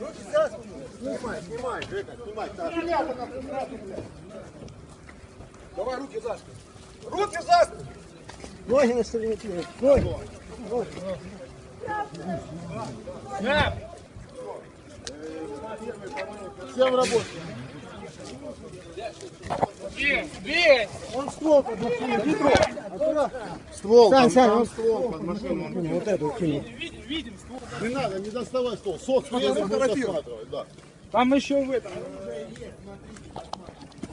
Руки за спину. Снимай, снимай, снимай. Давай руки за спину. Руки за спину. Ноги на столе Ноги. Ноги. Всем работе. Он ствол под машину, бедро. Аккуратно. Ствол, Сань, Сань, он- ствол под машину. Вот эту кинь. Не надо, не доставай ствол. Сок спереди будет осматривать, да. Там еще в этом.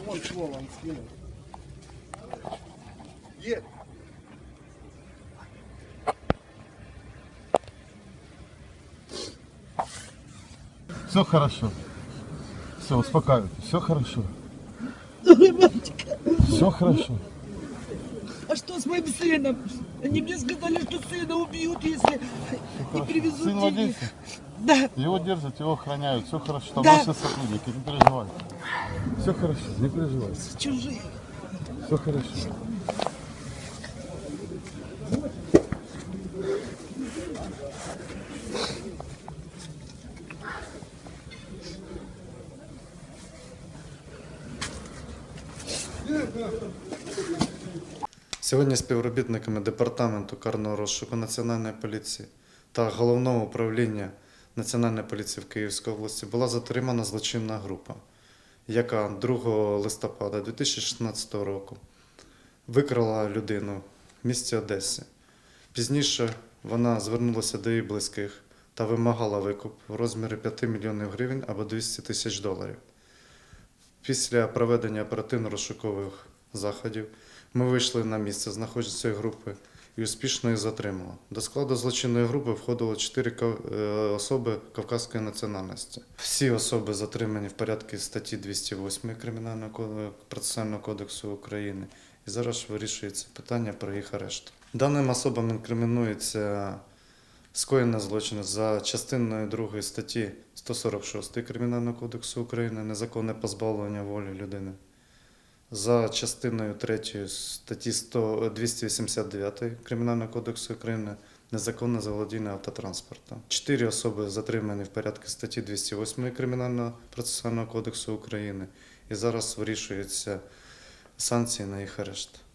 Вот ствол он скинул. Есть. Все хорошо. Все, успокаивайтесь. Все хорошо. Все хорошо. А что с моим сыном? Они мне сказали, что сына убьют, если не привезут Сын в. Одессе. Да, Его держат, его охраняют. Все хорошо. Там Да. наши сотрудники. Не переживай. Все хорошо. Не переживай. чужие. Все хорошо. Сьогодні співробітниками департаменту карного розшуку Національної поліції та головного управління Національної поліції в Київській області була затримана злочинна група, яка 2 листопада 2016 року викрала людину в місті Одесі. Пізніше вона звернулася до її близьких та вимагала викуп в розмірі 5 мільйонів гривень або 200 тисяч доларів. Після проведення оперативно-розшукових заходів ми вийшли на місце знаходження цієї групи і успішно їх затримали. До складу злочинної групи входило чотири е, особи кавказької національності. Всі особи затримані в порядку статті 208 Кримінального процесуального кодексу України. І зараз вирішується питання про їх арешт. Даним особам інкримінується скоєння злочину за частиною 2 статті 146 Кримінального кодексу України незаконне позбавлення волі людини. За частиною 3 статті 100 289 Кримінального кодексу України незаконне заволодіння автотранспортом. Чотири особи затримані в порядку статті 208 Кримінального процесуального кодексу України. І зараз вирішуються санкції на їх арешт.